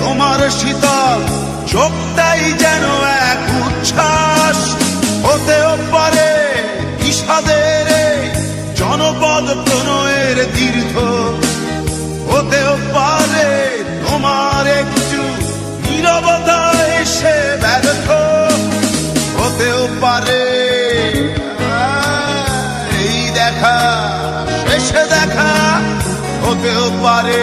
তোমার শীতল চোখটাই যেন এক উচ্ছ্বাস। হতেও পারে এই জনপদ প্রণয়ের দীর্ঘ। হতেও পারে তোমার একটু নীরবতা এসে ব্যর্থ। হতেও পারে, এই দেখা, শেষে দেখা। হতেও পারে